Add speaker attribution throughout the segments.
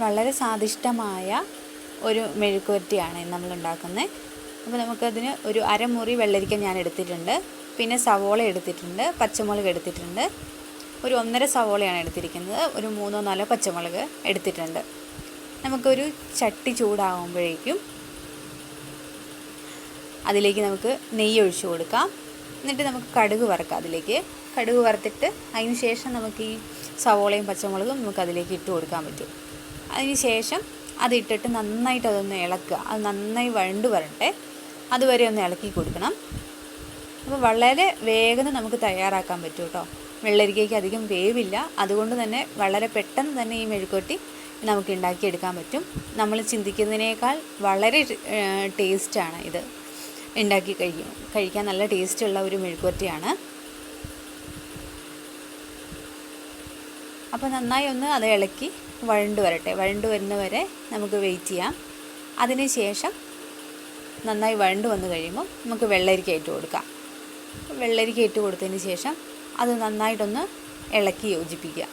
Speaker 1: വളരെ സ്വാദിഷ്ടമായ ഒരു മെഴുക്കുവരട്ടിയാണ് നമ്മൾ ഉണ്ടാക്കുന്നത്. അപ്പോൾ നമുക്കതിന് ഒരു അരമുറി വെള്ളരിക്ക ഞാൻ എടുത്തിട്ടുണ്ട്. പിന്നെ സവോള എടുത്തിട്ടുണ്ട് പച്ചമുളക് എടുത്തിട്ടുണ്ട്. ഒരു ഒന്നര സവോളയാണ് എടുത്തിരിക്കുന്നത്. ഒരു മൂന്നോ നാലോ പച്ചമുളക് എടുത്തിട്ടുണ്ട്. നമുക്കൊരു ചട്ടി ചൂടാകുമ്പോഴേക്കും അതിലേക്ക് നമുക്ക് നെയ്യ് ഒഴിച്ചു കൊടുക്കാം. എന്നിട്ട് നമുക്ക് കടുക് വറക്കാം അതിലേക്ക്. കടുക് വറുത്തിട്ട് അതിന് ശേഷം നമുക്ക് ഈ സവോളയും പച്ചമുളകും നമുക്ക് അതിലേക്ക് ഇട്ട് കൊടുക്കാൻ പറ്റും. അതിന് ശേഷം അതിട്ടിട്ട് നന്നായിട്ട് അതൊന്ന് ഇളക്കുക. അത് നന്നായി വഴണ്ടു വരട്ടെ. അതുവരെ ഒന്ന് ഇളക്കി കൊടുക്കണം. അപ്പോൾ വളരെ വേഗം നമുക്ക് തയ്യാറാക്കാൻ പറ്റും കേട്ടോ വെള്ളരിക്കയ്ക്ക് അധികം വേവില്ല. അതുകൊണ്ട് തന്നെ വളരെ പെട്ടെന്ന് തന്നെ ഈ മെഴുക്കൊട്ടി നമുക്ക് ഉണ്ടാക്കിയെടുക്കാൻ പറ്റും. നമ്മൾ ചിന്തിക്കുന്നതിനേക്കാൾ വളരെ ടേസ്റ്റാണ് ഇത്. ഉണ്ടാക്കി കഴിക്കും കഴിക്കാൻ നല്ല ടേസ്റ്റുള്ള ഒരു മെഴുക്കുവരട്ടിയാണ്. അപ്പോൾ നന്നായി ഒന്ന് അത് ഇളക്കി വഴണ്ട് വരട്ടെ. വഴണ്ട് വരുന്നവരെ നമുക്ക് വെയിറ്റ് ചെയ്യാം. അതിന് ശേഷം നന്നായി വഴണ്ട് വന്നു കഴിയുമ്പോൾ നമുക്ക് വെള്ളരിക്ക ഇട്ട് കൊടുക്കാം. വെള്ളരിക്ക ഇട്ട് കൊടുത്തതിന് ശേഷം അത് നന്നായിട്ടൊന്ന് ഇളക്കി യോജിപ്പിക്കുക.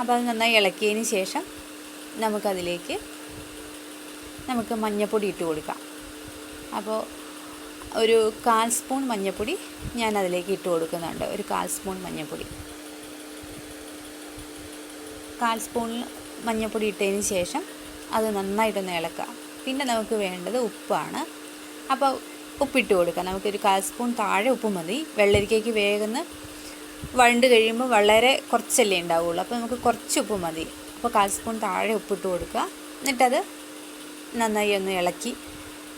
Speaker 1: അപ്പോൾ അത് നന്നായി ഇളക്കിയതിന് ശേഷം നമുക്കതിലേക്ക് നമുക്ക് മഞ്ഞപ്പൊടി ഇട്ട് കൊടുക്കാം. അപ്പോൾ ഒരു കാൽ സ്പൂൺ മഞ്ഞപ്പൊടി ഞാൻ അതിലേക്ക് ഇട്ട് കൊടുക്കുന്നുണ്ട്. ഒരു കാൽ സ്പൂൺ മഞ്ഞൾപ്പൊടി കാൽ സ്പൂണിൽ മഞ്ഞൾപ്പൊടി ഇട്ടതിന് ശേഷം അത് നന്നായിട്ടൊന്ന് ഇളക്കുക. പിന്നെ നമുക്ക് വേണ്ടത് ഉപ്പാണ്. അപ്പോൾ ഉപ്പിട്ട് കൊടുക്കുക നമുക്കൊരു കാൽ സ്പൂൺ താഴെ ഉപ്പ് മതി. വെള്ളരിക്കയ്ക്ക് വേഗം വണ്ട് കഴിയുമ്പോൾ വളരെ കുറച്ചല്ലേ ഉണ്ടാവുള്ളൂ. അപ്പോൾ നമുക്ക് കുറച്ച് ഉപ്പ് മതി. അപ്പോൾ കാൽ സ്പൂൺ താഴെ ഉപ്പിട്ട് കൊടുക്കുക. എന്നിട്ടത് നന്നായി ഒന്ന് ഇളക്കി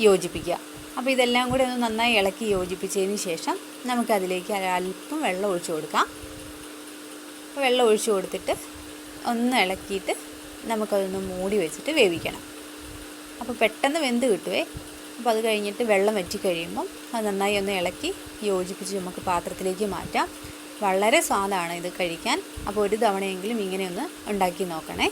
Speaker 1: യോജിപ്പിക്കുക. അപ്പോൾ ഇതെല്ലാം കൂടി ഒന്ന് നന്നായി ഇളക്കി യോജിപ്പിച്ചതിന് ശേഷം നമുക്കതിലേക്ക് അല്പം വെള്ളം ഒഴിച്ചു കൊടുക്കാം. വെള്ളം ഒഴിച്ചു കൊടുത്തിട്ട് ഒന്ന് ഇളക്കിയിട്ട് നമുക്കതൊന്ന് മൂടി വെച്ചിട്ട് വേവിക്കണം. അപ്പോൾ പെട്ടെന്ന് വെന്ത് കിട്ടുവേ. അപ്പോൾ അത് കഴിഞ്ഞിട്ട് വെള്ളം വറ്റി കഴിയുമ്പം അത് നന്നായി ഒന്ന് ഇളക്കി യോജിപ്പിച്ച് നമുക്ക് പാത്രത്തിലേക്ക് മാറ്റാം. വളരെ സ്വാദാണ് ഇത് കഴിക്കാൻ. അപ്പോൾ ഒരു തവണയെങ്കിലും ഇങ്ങനെ ഒന്ന് ഉണ്ടാക്കി നോക്കണേ.